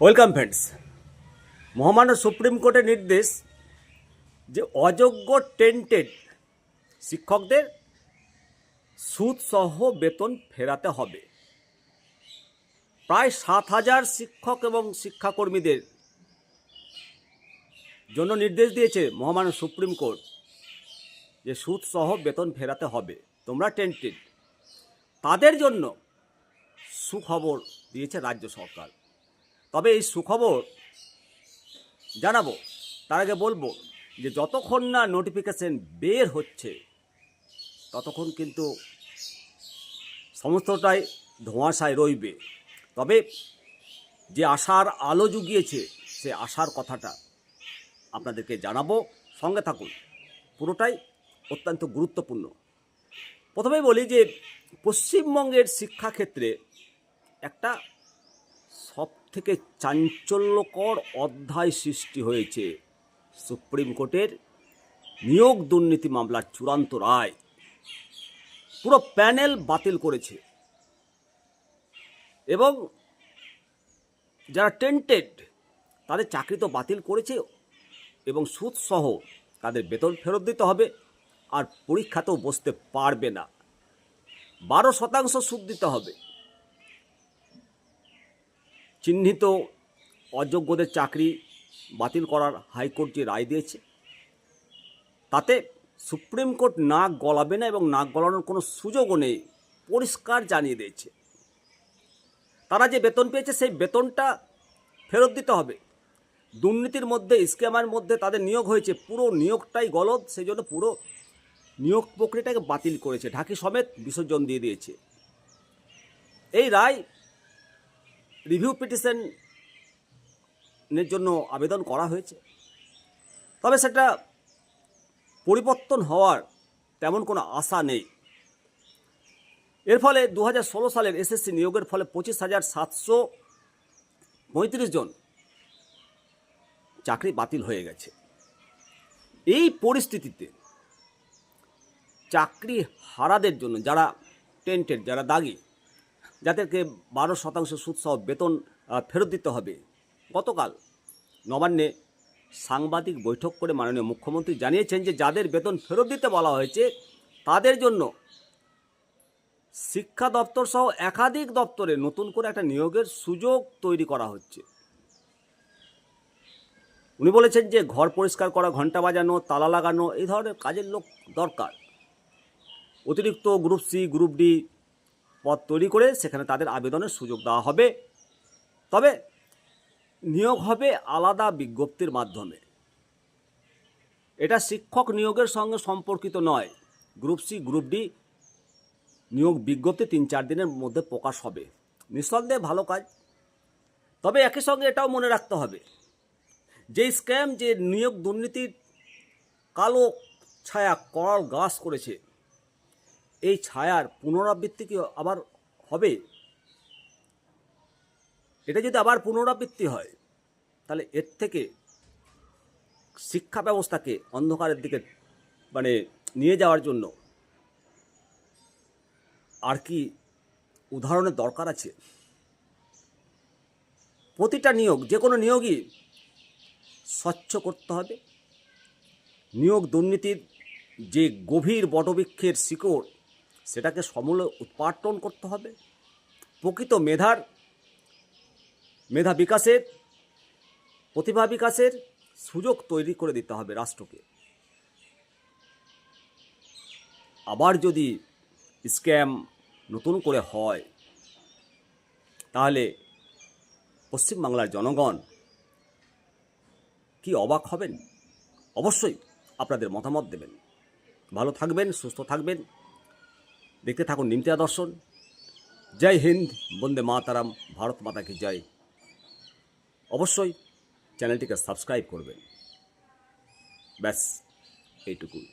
Welcome friends. মহামান্য supreme কোর্টের নির্দেশ যে অযোগ্য টেন্টেড শিক্ষকদের সুদসহ বেতন ফেরাতে হবে। প্রায় সাত হাজার শিক্ষক এবং শিক্ষাকর্মীদের জন্য নির্দেশ দিয়েছে মহামান্য সুপ্রিম কোর্ট যে সুদসহ বেতন ফেরাতে হবে। তোমরা টেন্টেড। তাদের জন্য সুখবর দিয়েছে রাজ্য সরকার। তবে এই সুখবর জানাব। তার আগে বলব যে যতক্ষণ না নোটিফিকেশন বের হচ্ছে, ততক্ষণ কিন্তু সমস্তটাই ধোঁয়াশায় রইবে। তবে যে আশার আলো জুগিয়েছে, সে আশার কথাটা আপনাদেরকে জানাব। সঙ্গে থাকুন, পুরোটাই অত্যন্ত গুরুত্বপূর্ণ। প্রথমেই বলি যে পশ্চিমবঙ্গের শিক্ষাক্ষেত্রে একটা সব থেকে চাঞ্চল্যকর অধ্যায় সৃষ্টি হয়েছে। সুপ্রিম কোর্টের নিয়োগ দুর্নীতি মামলার চূড়ান্ত রায়। পুরো প্যানেল বাতিল করেছে। এবং যারা টেন্টেড, তাদের চাকরি তো বাতিল করেছে এবং সুদসহ তাদের বেতন ফেরত দিতে হবে আর পরীক্ষাতেও বসতে পারবে না। বারো শতাংশ সুদ দিতে হবে। চিহ্নিত অযোগ্যদের চাকরি বাতিল করার হাইকোর্ট যে রায় দিয়েছে, তাতে সুপ্রিম কোর্ট নাক গলাবে না এবং নাক গলানোর কোনো সুযোগও নেই, পরিষ্কার জানিয়ে দিয়েছে। তারা যে বেতন পেয়েছে সেই বেতনটা ফেরত দিতে হবে। দুর্নীতির মধ্যে, স্ক্যামের মধ্যে তাদের নিয়োগ হয়েছে, পুরো নিয়োগটাই গলদ সেই জন্য পুরো নিয়োগ প্রক্রিয়াটাকে বাতিল করেছে। ঢাকি সমেত বিসর্জন দিয়ে দিয়েছে। এই রায় রিভিউ পিটিশনের জন্য আবেদন করা হয়েছে। তবে সেটা পরিবর্তন হওয়ার তেমন কোনো আশা নেই। এর ফলে দু হাজার ষোলো সালের এসএসসি নিয়োগের ফলে পঁচিশ হাজার সাতশো পঁয়ত্রিশ জন চাকরি বাতিল হয়ে গেছে। এই পরিস্থিতিতে চাকরি হারাদের জন্য যারা টেন্টেড যারা দাগি যাদেরকে বারো শতাংশ সুদসহ বেতন ফেরত দিতে হবে। গতকাল নবান্নে সাংবাদিক বৈঠক করে মাননীয় মুখ্যমন্ত্রী জানিয়েছেন যে, যাদের বেতন ফেরত দিতে বলা হয়েছে, তাদের জন্য শিক্ষা দপ্তর সহ একাধিক দপ্তরে নতুন করে একটা নিয়োগের সুযোগ তৈরি করা হচ্ছে। উনি বলেছেন যে, ঘর পরিষ্কার করা ঘণ্টা বাজানো, তালা লাগানো, এই ধরনের কাজের লোক দরকার। অতিরিক্ত গ্রুপ সি, গ্রুপ ডি পদ তৈরি করে সেখানে তাদের আবেদনের সুযোগ দেওয়া হবে। তবে নিয়োগ হবে আলাদা বিজ্ঞপ্তির মাধ্যমে। এটা শিক্ষক নিয়োগের সঙ্গে সম্পর্কিত নয়। গ্রুপ সি, গ্রুপ ডি নিয়োগ বিজ্ঞপ্তি তিন চার দিনের মধ্যে প্রকাশ হবে। নিঃসন্দেহে ভালো কাজ। তবে একই সঙ্গে এটাও মনে রাখতে হবে যে স্ক্যাম যে নিয়োগ দুর্নীতির কালো ছায়া করাল গাছ করেছে এই ছায়ার পুনরাবৃত্তি কি আবার হবে? এটা যদি আবার পুনরাবৃত্তি হয়, তাহলে এর থেকে শিক্ষা ব্যবস্থাকে অন্ধকারের দিকে মানে নিয়ে যাওয়ার জন্য আর কি উদাহরণের দরকার আছে। প্রতিটা নিয়োগ, যে কোনো নিয়োগই স্বচ্ছ করতে হবে। নিয়োগ দুর্নীতির যে গভীর বটবৃক্ষের শিকড় সেটাকে সমূলে উৎপাটন করতে হবে। প্রকৃত মেধার, মেধা বিকাশের, প্রতিভা বিকাশের সুযোগ তৈরি করে দিতে হবে রাষ্ট্রকে। আবার যদি স্ক্যাম নতুন করে হয়, তাহলে পশ্চিমবাংলার জনগণ কি অবাক হবেন? অবশ্যই আপনাদের মতামত দেবেন। ভালো থাকবেন, সুস্থ থাকবেন। দেখতে থাকুন নিমতিয়া দর্শন। জয় হিন্দ, বন্দে মাতারাম, ভারত মাতা কি জয়। অবশ্যই চ্যানেলটিকে সাবস্ক্রাইব করবেন। ব্যাস, এইটুকুই।